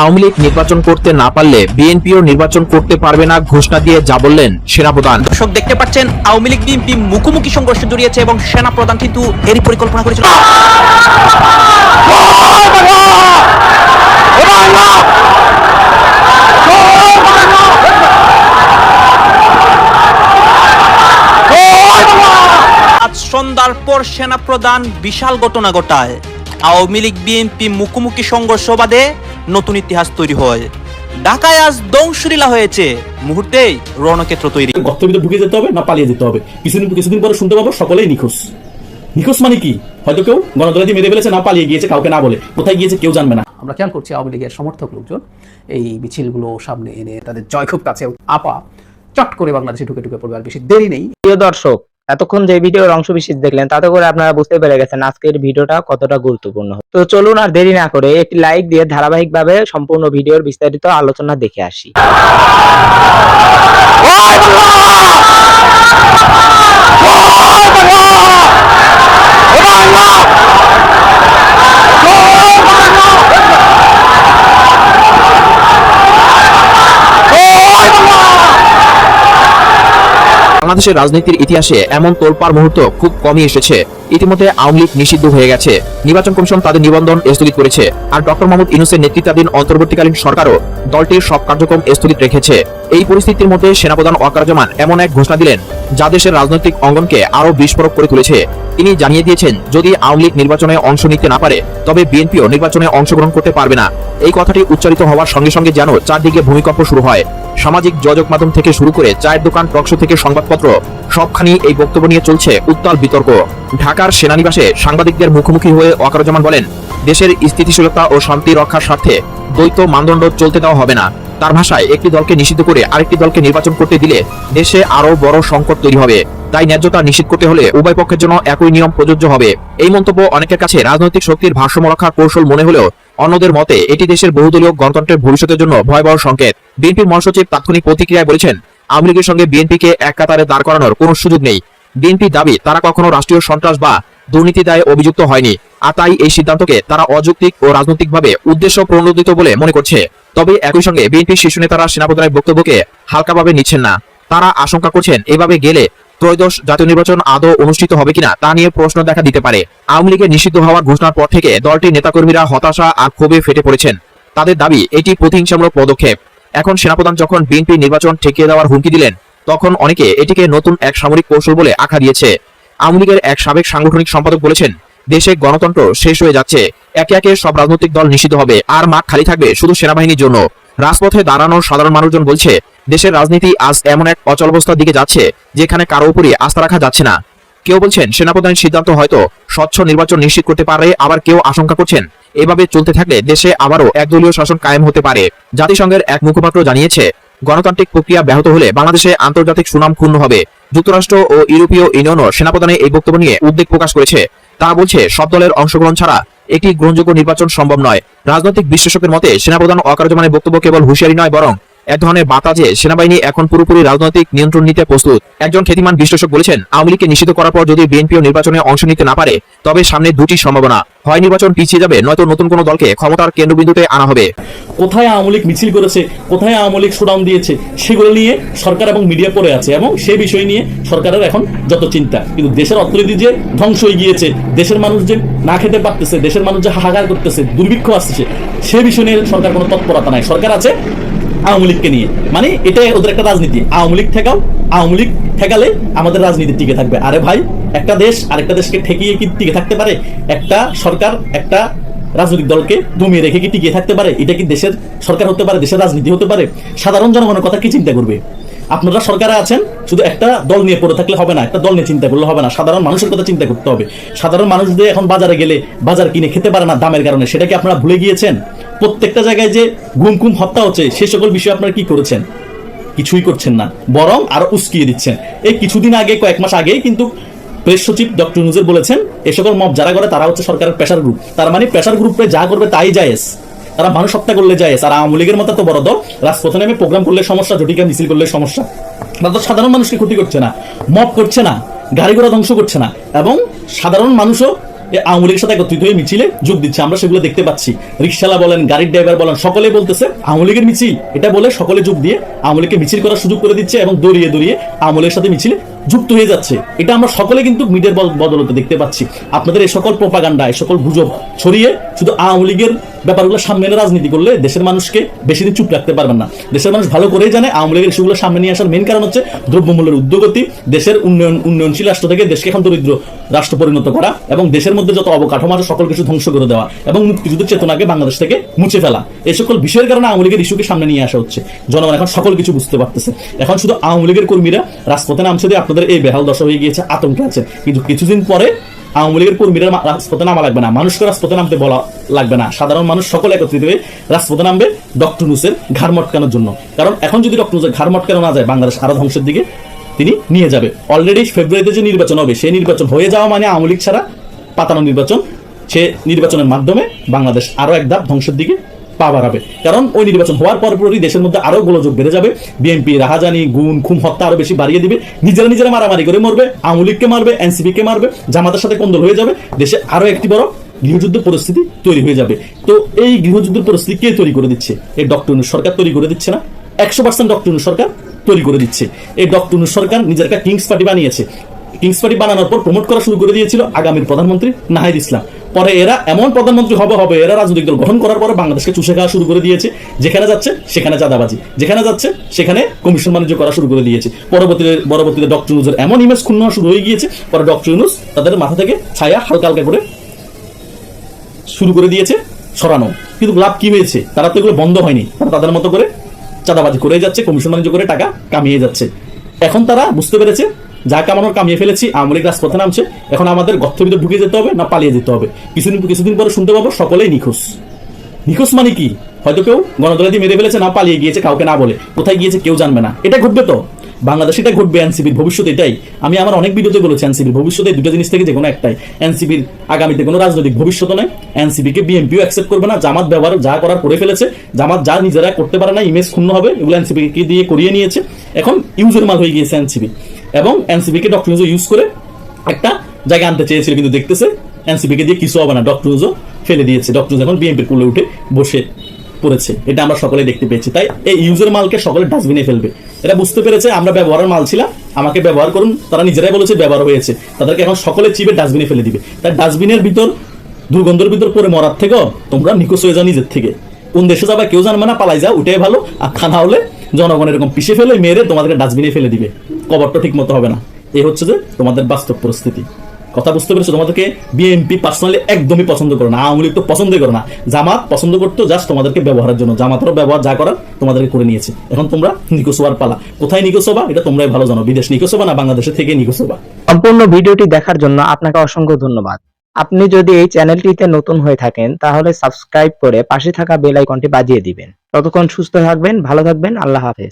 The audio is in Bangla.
আওয়ামী লীগ নির্বাচন করতে না পারলে বিএনপিও নির্বাচন করতে পারবে না ঘোষণা দিয়ে যা বললেন সেনাপ্রধান। দর্শক, দেখতে পাচ্ছেন, আওয়ামী লীগ বিএনপি মুখোমুখি সংঘর্ষে জড়িয়েছে এবং সেনা প্রধান কিন্তু এরই পরিকল্পনা করেছিল। আজ সন্ধ্যার পর সেনা প্রধান বিশাল ঘটনা ঘটায়। আওয়ামী লীগ, বিএনপি মুখোমুখি সংঘর্ষ বাদে নতুন ইতিহাস তৈরি হয়। ঢাকায় আজ দংশলীলা হয়েছে। মুহূর্তেই রণক্ষেত্র তৈরি। গর্তের ভিতরে ঢুকে যেতে হবে না পালিয়ে যেতে হবে? কিছুদিন কিছুদিন পরে শুনতে পাবো সকলেই নিখোঁজ। নিখোঁজ মানে কি? হয়তো কেউ গণতন্ত্র মেরে ফেলেছে না পালিয়ে গিয়েছে কাউকে না বলে। কোথায় গিয়েছে কেউ জানবে না। আমরা খেয়াল করছি আওয়ামী লীগের সমর্থক লোকজন এই মিছিলগুলো সামনে এনে তাদের জয় খুব কাছে আপা চট করে বাংলাদেশে ঢুকে ঢুকে পড়বে আর বেশি দেরি নেই। প্রিয় দর্শক এতক্ষণ যে ভিডিওর অংশ বিশেষ দেখলেন, তাতে করে আপনারা বুঝতে পেরে গেছেন আজকের ভিডিওটা কতটা গুরুত্বপূর্ণ। তো চলুন আর দেরি না করে একটি লাইক দিয়ে ধারাবাহিকভাবে সম্পূর্ণ ভিডিওর বিস্তারিত আলোচনা দেখে আসি। বাংলাদেশের রাজনীতির ইতিহাসে এমন তোলপাড় মুহূর্ত খুব কমই এসেছে। ইতিমধ্যে আওয়ামী লীগ নিষিদ্ধ হয়ে গেছে। নির্বাচন কমিশন তাদের নিবন্ধন স্থগিত করেছে আর ডক্টর মোহাম্মদ ইউনুসের নেতৃত্বাধীন অন্তর্বর্তীকালীন সরকারও দলটির সব কার্যক্রম স্থগিত রেখেছে। এই পরিস্থিতির মধ্যে সেনাপ্রধান ওয়াকারুজ্জামান এমন এক ঘোষণা দিলেন, যা দেশের রাজনৈতিক অঙ্গনকে আরও বিস্ফোরক করে তুলেছে। তিনি জানিয়ে দিয়েছেন, যদি আওয়ামী লীগ নির্বাচনে অংশ নিতে না পারে, তবে বিএনপিও নির্বাচনে অংশগ্রহণ করতে পারবে না। এই কথাটি উচ্চারিত হওয়ার সঙ্গে সঙ্গে যেন চারদিকে ভূমিকম্প শুরু হয়। সামাজিক যোগাযোগ মাধ্যম থেকে শুরু করে চায়ের দোকান টকশো থেকে সংবাদপত্র সবখানি এই বক্তব্য নিয়ে চলছে উত্তাল বিতর্ক। ঢাকার সেনানিবাসে সাংবাদিকদের মুখোমুখি হয়ে ওয়াকারুজ্জামান বলেন, দেশের স্থিতিশীলতা ও শান্তি রক্ষার স্বার্থে দ্বৈত মানদণ্ড চলতে দেওয়া হবে না। তার ভাষায় একটি দলকে নিষিদ্ধ করে আরেকটি দলকে নির্বাচন করতে দিলে দেশে আরও বড় সংকট তৈরি হবে। তাই ন্যায্যতা নিশ্চিত করতে হলে উভয় পক্ষের জন্য একই নিয়ম প্রযোজ্য হবে। এই মন্তব্য অনেকের কাছে রাজনৈতিক শক্তির ভারসাম্য রক্ষার কৌশল মনে হলেও অন্যদের মতে এটি দেশের বহুদলীয় গণতন্ত্রের ভবিষ্যতের জন্য ভয়াবহ সংকেত। বিএনপির মহাসচিব তাৎক্ষণিক প্রতিক্রিয়ায় বলেছেন, আওয়ামী লীগের সঙ্গে বিএনপিকে এক কাতারে দাঁড় করানোর কোনো সুযোগ নেই। বিএনপি দাবি, তারা কখনো রাষ্ট্রীয় সন্ত্রাস বা দুর্নীতি দায়ে অভিযুক্ত হয়নি, আর তাই এই সিদ্ধান্তকে তারা অযৌক্তিক ও রাজনৈতিকভাবে উদ্দেশ্য প্রণোদিত বলে মনে করছে। তবে একই সঙ্গে বিএনপির শীর্ষ নেতারা সেনাপ্রধানের বক্তব্যকে হালকাভাবে নিচ্ছেন না। তারা আশঙ্কা করছেন, এভাবে গেলে ত্রয়োদশ জাতীয় নির্বাচন আদৌ অনুষ্ঠিত হবে কিনা তা নিয়ে প্রশ্ন দেখা দিতে পারে। আওয়ামী লীগের নিষিদ্ধ হওয়ার ঘোষণার পর থেকে দলটির নেতাকর্মীরা হতাশা আর ক্ষোভে ফেটে পড়েছেন। তাদের দাবি, এটি প্রতিহিংসামূলক পদক্ষেপ। এখন সেনাপ্রধান যখন বিএনপি নির্বাচন ঠেকিয়ে দেওয়ার হুমকি দিলেন, তখন অনেকে এটিকে নতুন এক সামরিক কৌশল বলে আখ্যা দিয়েছে। আওয়ামী লীগের এক সাবেক সাংগঠনিক সম্পাদক বলেছেন, দেশে গণতন্ত্র শেষ হয়ে যাচ্ছে, একে একে সব রাজনৈতিক দল নিষিদ্ধ হবে, আর মাঠ খালি থাকবে শুধু সেনাবাহিনীর জন্য। রাজপথে দাঁড়ানো সাধারণ মানুষজন বলছে দেশের রাজনীতি আজ এমন এক অচলাবস্থার দিকে যাচ্ছে, যেখানে কারও উপরই আস্থা রাখা যাচ্ছে না। কেউ বলছেন, সেনাপ্রধানের সিদ্ধান্ত হয়তো স্বচ্ছ নির্বাচন নিশ্চিত করতে পারে, আবার কেউ আশঙ্কা করছেন, এভাবে চলতে থাকলে দেশে আবারও একদলীয় শাসন কায়েম হতে পারে। জাতিসংঘের এক মুখপাত্র জানিয়েছে, গণতান্ত্রিক প্রক্রিয়া ব্যাহত হলে বাংলাদেশে আন্তর্জাতিক সুনাম ক্ষুণ্ণ হবে। যুক্তরাষ্ট্র ও ইউরোপীয় ইউনিয়নও সেনাপ্রধানের এই বক্তব্য নিয়ে উদ্বেগ প্রকাশ করেছে। তারা বলছে, সব দলের অংশগ্রহণ ছাড়া একটি গ্রহণযোগ্য নির্বাচন সম্ভব নয়। রাজনৈতিক বিশ্লেষকের মতে, সেনাপ্রধান অকার্যমানের বক্তব্য কেবল হুঁশিয়ারি নয়, বরং এক ধরনের বার্তা যে সেনাবাহিনী এখন পুরোপুরি রাজনৈতিক নিয়ন্ত্রণ নিতে প্রস্তুত। একজন খ্যাতিমান বিশ্লেষক বলেছেন, আওয়ামী লীগকে নিষিদ্ধ করার পর যদি বিএনপিও নির্বাচনে অংশ নিতে না পারে, তবে সামনে দুটি সম্ভাবনা। হয় নির্বাচন পিছিয়ে যাবে, নয়তো নতুন কোনো দলকে ক্ষমতার কেন্দ্রবিন্দুতে আনা হবে। কোথায় আওয়ামী লীগ মিছিল করেছে, কোথায় আওয়ামী লীগ শোডাউন দিয়েছে, সেগুলো নিয়ে সরকার এবং মিডিয়া পড়ে আছে এবং সেই বিষয় নিয়ে সরকারের এখন যত চিন্তা। কিন্তু দেশের অর্থনীতি যে ধ্বংস হয়ে গিয়েছে, দেশের মানুষ যে না খেতে পারতেছে, দেশের মানুষ যে হাহাকার করতেছে, দুর্ভিক্ষ আসতেছে সে বিষয় নিয়ে সরকার কোনো তৎপরতা নাই। সরকার আছে আওয়ামী লীগকে নিয়ে। মানে এটা ওদের একটা রাজনীতি। আওয়ামী লীগ ঠেকাও, আওয়ামী লীগ ঠেকালে আমাদের রাজনীতি টিকে থাকবে। আরে ভাই, একটা দেশ আরেকটা দেশকে ঠেকিয়ে কি টিকে থাকতে পারে? একটা সরকার, একটা রাজনৈতিক দলকে দমিয়ে রেখে কি টিকে থাকতে পারে? এটা কি দেশের সরকার হতে পারে, দেশের রাজনীতি হতে পারে? সাধারণ জনগণের কথা কি চিন্তা করবে? আপনারা সরকারে আছেন, শুধু একটা দল নিয়ে পড়ে থাকলে হবে না, একটা দল নিয়ে চিন্তা করলে হবে না। সাধারণ মানুষের কথা চিন্তা করতে হবে। সাধারণ মানুষদের এখন বাজারে গেলে, বাজার কিনে খেতে পারে না দামের কারণে, সেটা কি আপনারা ভুলে গিয়েছেন? প্রত্যেকটা জায়গায় যে গুম কুম হত্যা হচ্ছে, সে সকল বিষয়ে আপনারা কি করেছেন? কিছুই করছেন না, বরং আরও উস্কিয়ে দিচ্ছেন। এই কিছুদিন আগে, কয়েক মাস আগেই কিন্তু প্রেস সচিব ডক্টর নুজের বলেছেন, এ সকল মব যারা করে, তারা হচ্ছে সরকারের প্রেশার গ্রুপ তার মানে প্রেশার গ্রুপে যা করবে, তাই জায়েজ তারা মানুষ হত্যা করলে যায় আর আওয়ামী লীগের মতো তো বড় দল। রাজপথে নেমে প্রোগ্রাম করলে সমস্যা জটিকা মিছিল করলে সমস্যা। তারা তো সাধারণ মানুষকে ক্ষতি করছে না মব করছে না, গাড়ি ঘোড়া ধ্বংস করছে না। এবং সাধারণ মানুষও আওয়ামী লীগের সাথে একত্রিত হয়ে মিছিলে যোগ দিচ্ছে। আমরা সেগুলো দেখতে পাচ্ছি। রিক্সালা বলেন, গাড়ির ড্রাইভার বলেন, সকলে বলতেছে, আওয়ামী লীগের মিছিল, এটা বলে সকলে যোগ দিয়ে আওয়ামী লীগকে মিছিল করার সুযোগ করে দিচ্ছে এবং দড়িয়ে দড়িয়ে আওয়ামী লীগের সাথে মিছিলে যুক্ত হয়ে যাচ্ছে। এটা আমরা সকলে কিন্তু মিডিয়ার বদলতে দেখতে পাচ্ছি। আপনাদের এই সকল প্রপাগান্ডা এই সকল গুজব ছড়িয়ে শুধু আওয়ামী লীগের ব্যাপারগুলো সামনে এনে রাজনীতি করলে দেশের মানুষকে বেশি দিন চুপ রাখতে পারবেন না। দেশের মানুষ ভালো করেই জানে আওয়ামী লীগের ইস্যুগুলো সামনে নিয়ে আসার মেন কারণ হচ্ছে দ্রব্যমূল্যের উদ্যোগতি, দেশের উন্নয়ন, উন্নয়নশীল রাষ্ট্র থেকে দেশকে এখন দরিদ্র রাষ্ট্র পরিণত করা এবং দেশের মধ্যে যত অবকাঠামো আছে সকল কিছু ধ্বংস করে দেওয়া এবং মুক্তিযুদ্ধের চেতনাকে বাংলাদেশ থেকে মুছে ফেলা। এই সকল বিষয়ের কারণে আওয়ামী লীগের ইস্যুকে সামনে নিয়ে আসা হচ্ছে। জনগণ এখন সকল কিছু বুঝতে পারতেছে। এখন শুধু আওয়ামী লীগের কর্মীরা রাজপথে নামছে দিয়ে আপনাদের এই বেহাল দশা হয়ে গিয়েছে, আতঙ্কে আছে। কিন্তু কিছুদিন পরে আওয়ামী লীগের রাজপথে নামা লাগবে না। মানুষকে রাজপথে নামতে বলা লাগবে না। সাধারণ মানুষ সকলে একত্রিত হয়ে রাজপথে নামবে ডক্টর নুসের ঘাড় মটকানোর জন্য। কারণ এখন যদি ডক্টর নুসের ঘাড় মটকানো না যায়, বাংলাদেশ আরও ধ্বংসের দিকে তিনি নিয়ে যাবে। অলরেডি ফেব্রুয়ারিতে যে নির্বাচন হবে, সেই নির্বাচন হয়ে যাওয়া মানে আওয়ামী লীগ ছাড়া পাতানো নির্বাচন। সে নির্বাচনের মাধ্যমে বাংলাদেশ আরও এক ধাপ ধ্বংসের দিকে পা বাড়াবে। কারণ ওই নির্বাচন হওয়ার পরপরই দেশের মধ্যে আরও গোলযোগ বেড়ে যাবে। বিএনপি রাহাজানি, গুণ, খুন, হত্যা আরও বেশি বাড়িয়ে দিবে। নিজেরা নিজেরা মারামারি করে মরবে, আওয়ামী লীগকে মারবে, এনসিপি কে মারবে, জামাতের সাথে কোন্দল হয়ে যাবে। দেশে আরও একটি বড় গৃহযুদ্ধ পরিস্থিতি তৈরি হয়ে যাবে। তো এই গৃহযুদ্ধের পরিস্থিতি কে তৈরি করে দিচ্ছে? এই ডক্টর সরকার তৈরি করে দিচ্ছে না? একশো পার্সেন্ট ডক্টর সরকার তৈরি করে দিচ্ছে। এই ডক্টর সরকার নিজের একটা কিংস পার্টি বানিয়েছে। কিংস পার্টি বানানোর পর প্রমোট করা শুরু করে দিয়েছিল আগামীর প্রধানমন্ত্রী নাহিদ ইসলাম। পরে এরা এমন প্রধানমন্ত্রী হবে হবে এরা রাজনৈতিক দল গঠন করার পরে বাংলাদেশকে চুষে খাওয়া শুরু করে দিয়েছে। যেখানে যাচ্ছে, সেখানে চাঁদাবাজি। যেখানে যাচ্ছে, সেখানে কমিশন বাণিজ্য করা শুরু করে দিয়েছে। পরবর্তীতে পরবর্তীতে ডক্টর ইউনুসের এমন ইমেজ ক্ষুণ্ণ শুরু হয়ে গিয়েছে, পরে ডক্টর ইউনুস তাদের মাথা থেকে ছায়া হালকা হালকা করে শুরু করে দিয়েছে সরানো। কিন্তু লাভ কি হয়েছে? তারা তো এগুলো বন্ধ হয়নি। তারা তাদের মতো করে চাঁদাবাজি করে যাচ্ছে, কমিশন বাণিজ্য করে টাকা কামিয়ে যাচ্ছে। এখন তারা বুঝতে পেরেছে যা কামানোর কামিয়ে ফেলেছি, আওয়ামী লীগ রাজপথে নামছে। এখন আমাদের গর্থ ভিতরে ঢুকে যেতে হবে, না পালিয়ে যেতে হবে। কিছুদিন কিছুদিন পরে শুনতে পাবো, সকলেই নিখোঁজ। নিখোঁজ মানে কি? হয়তো কেউ গণদলে দিয়ে মেরে ফেলেছে, না পালিয়ে গিয়েছে, কাউকে না বলে। কোথায় গিয়েছে কেউ জানবে না। এটা ঘটবে তো। বাংলাদেশে এটা ঘটবে, এনসিপির ভবিষ্যৎ এটাই। আমি আমার অনেক ভিডিওতে বলেছি, এনসিপির ভবিষ্যতে দুটো জিনিস থেকে যে কোনো একটাই। এনসিপির আগামীতে কোনো রাজনৈতিক ভবিষ্যৎ নয়। এনসিপিকে বিএনপিও অ্যাকসেপ্ট করবে না। জামাত ব্যবহার যা করার করে ফেলেছে। জামাত যা নিজেরা করতে পারে না ইমেজ ক্ষুণ্ণ হবে। এগুলো এনসিপিকে দিয়ে করিয়ে নিয়েছে? এখন ইউজের মাল হয়ে গিয়েছে এনসিপি। এবং এনসিপিকে ডক্টর ইউজ করে একটা জায়গা আনতে চেয়েছিল, কিন্তু দেখতেছে এনসিপিকে দিয়ে কিছু হবে না। ডক্টর ফেলে দিয়েছে। ডক্টর এখন বিএনপির কুলে উঠে বসে পড়েছে। এটা আমরা সকলে দেখতে পেয়েছি। তাই এই ইউজের মালকে সকলে ডাস্টবিনে ফেলবে। এরা বুঝতে পেরেছে, আমরা ব্যবহারের মাল ছিলাম, আমাকে ব্যবহার করুন। তারা নিজেরাই বলেছে, ব্যবহার হয়েছে। তাদেরকে এখন সকলে চিপে ডাস্টবিনে ফেলে দিবে। তাই ডাস্টবিনের ভিতর, দুর্গন্ধের ভিতর পরে মরার থেকেও তোমরা নিখোঁজ হয়ে যাও নিজের থেকে। কোন দেশে যাবে, কেউ জানবে না, পালাই যাও, উঠে ভালো, আর খানা হলে জনগণ এরকম পিষে ফেলে, মেরে তোমাদেরকে ডাস্টবিনে ফেলে দিবে। কবরটা ঠিক মতো হবে না। এই হচ্ছে যে তোমাদের বাস্তব পরিস্থিতি। কথা বুঝতে পেরেছ? তোমাদেরকে বিএনপি পার্সোনালি একদমই পছন্দ করে না, আওয়ামী লীগ তো পছন্দই করে না। জামাত পছন্দ করতো জাস্ট তোমাদেরকে ব্যবহারের জন্য। জামাতেরও ব্যবহার যা করার তোমাদেরকে করে নিয়েছে। এখন তোমরা নিকোস পালা। কোথায় নিকোস এটা তোমরাই ভালো জানো। বিদেশ নিকোস না বাংলাদেশে থেকে নিকোস সম্পূর্ণ ভিডিওটি দেখার জন্য আপনাকে অসংখ্য ধন্যবাদ। আপনি যদি এই চ্যানেলটিতে নতুন হয়ে থাকেন, তাহলে সাবস্ক্রাইব করে পাশে থাকা বেল আইকনটি বাজিয়ে দিবেন। ততক্ষণ সুস্থ থাকবেন, ভালো থাকবেন, আল্লাহ হাফেজ।